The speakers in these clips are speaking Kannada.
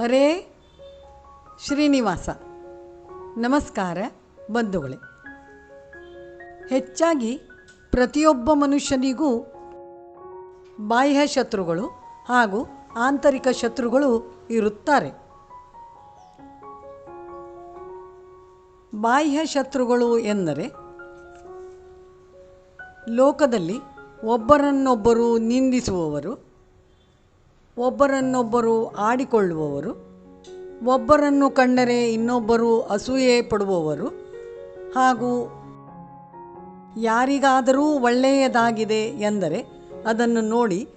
ಹರೇ ಶ್ರೀನಿವಾಸ. ನಮಸ್ಕಾರ ಬಂಧುಗಳೇ. ಹೆಚ್ಚಾಗಿ ಪ್ರತಿಯೊಬ್ಬ ಮನುಷ್ಯನಿಗೂ ಬಾಹ್ಯ ಶತ್ರುಗಳು ಹಾಗೂ ಆಂತರಿಕ ಶತ್ರುಗಳು ಇರುತ್ತಾರೆ. ಬಾಹ್ಯ ಶತ್ರುಗಳು ಎಂದರೆ ಲೋಕದಲ್ಲಿ ಒಬ್ಬರನ್ನೊಬ್ಬರು ನಿಂದಿಸುವವರು ಒಬ್ಬರನ್ನೊಬ್ಬರು ಆಡಿಕೊಳ್ಳುವವರು, ಒಬ್ಬರನ್ನು ಕಂಡರೆ ಇನ್ನೊಬ್ಬರು ಅಸೂಯೆ ಪಡುವವರು ಹಾಗೂ ಯಾರಿಗಾದರೂ ಒಳ್ಳೆಯದಾಗಿದೆ ಎಂದರೆ ಅದನ್ನು ನೋಡಿ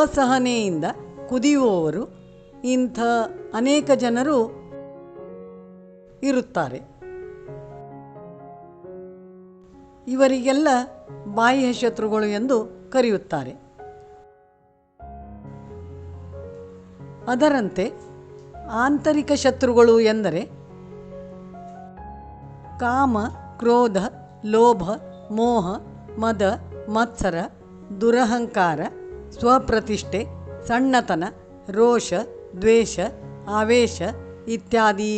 ಅಸಹನೆಯಿಂದ ಕುದಿಯುವವರು. ಇಂಥ ಅನೇಕ ಜನರು ಇರುತ್ತಾರೆ. ಇವರಿಗೆಲ್ಲ ಬಾಹ್ಯ ಶತ್ರುಗಳು ಎಂದು ಕರೆಯುತ್ತಾರೆ. ಅದರಂತೆ ಆಂತರಿಕ ಶತ್ರುಗಳು ಎಂದರೆ ಕಾಮ, ಕ್ರೋಧ, ಲೋಭ, ಮೋಹ, ಮದ, ಮತ್ಸರ, ದುರಹಂಕಾರ, ಸ್ವಪ್ರತಿಷ್ಠೆ, ಸಣ್ಣತನ, ರೋಷ, ದ್ವೇಷ, ಆವೇಶ ಇತ್ಯಾದಿ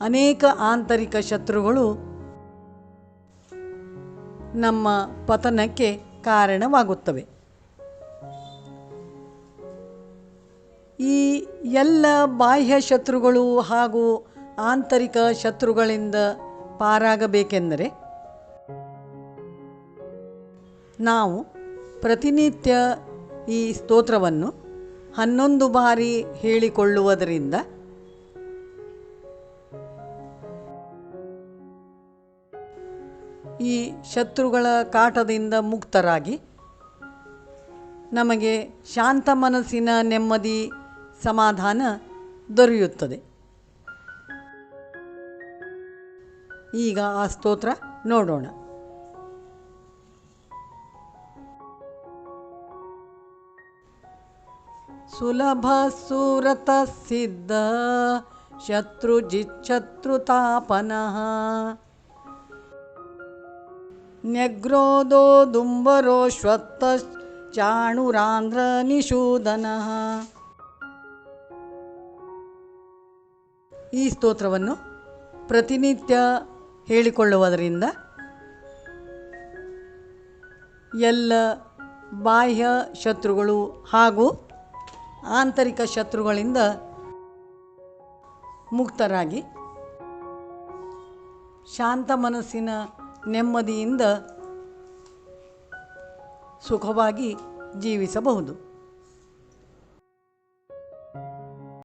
ಅನೇಕ ಆಂತರಿಕ ಶತ್ರುಗಳು ನಮ್ಮ ಪತನಕ್ಕೆ ಕಾರಣವಾಗುತ್ತವೆ. ಈ ಎಲ್ಲ ಬಾಹ್ಯ ಶತ್ರುಗಳು ಹಾಗೂ ಆಂತರಿಕ ಶತ್ರುಗಳಿಂದ ಪಾರಾಗಬೇಕೆಂದರೆ ನಾವು ಪ್ರತಿನಿತ್ಯ ಈ ಸ್ತೋತ್ರವನ್ನು ಹನ್ನೊಂದು ಬಾರಿ ಹೇಳಿಕೊಳ್ಳುವುದರಿಂದ ಈ ಶತ್ರುಗಳ ಕಾಟದಿಂದ ಮುಕ್ತರಾಗಿ ನಮಗೆ ಶಾಂತ ಮನಸ್ಸಿನ ನೆಮ್ಮದಿ ಸಮಾಧಾನ ದೊರೆಯುತ್ತದೆ ಈಗ ಆ ಸ್ತೋತ್ರ ನೋಡೋಣ ಸುಲಭ ಸುರತ ಸಿದ್ಧ ಶತ್ರುಜಿಚ್ಛತ್ರುತಾಪನಃ ನ್ಯಗ್ರೋದೋ ದುಂಬರೋಶ್ವತ್ತ ಚಾಣುರಾಂಧ್ರ ನಿಷೂದನಃ ಈ ಸ್ತೋತ್ರವನ್ನು ಪ್ರತಿನಿತ್ಯ ಹೇಳಿಕೊಳ್ಳುವುದರಿಂದ ಎಲ್ಲ ಬಾಹ್ಯ ಶತ್ರುಗಳು ಹಾಗೂ ಆಂತರಿಕ ಶತ್ರುಗಳಿಂದ ಮುಕ್ತರಾಗಿ ಶಾಂತ ಮನಸ್ಸಿನ ನೆಮ್ಮದಿಯಿಂದ ಸುಖವಾಗಿ ಜೀವಿಸಬಹುದು.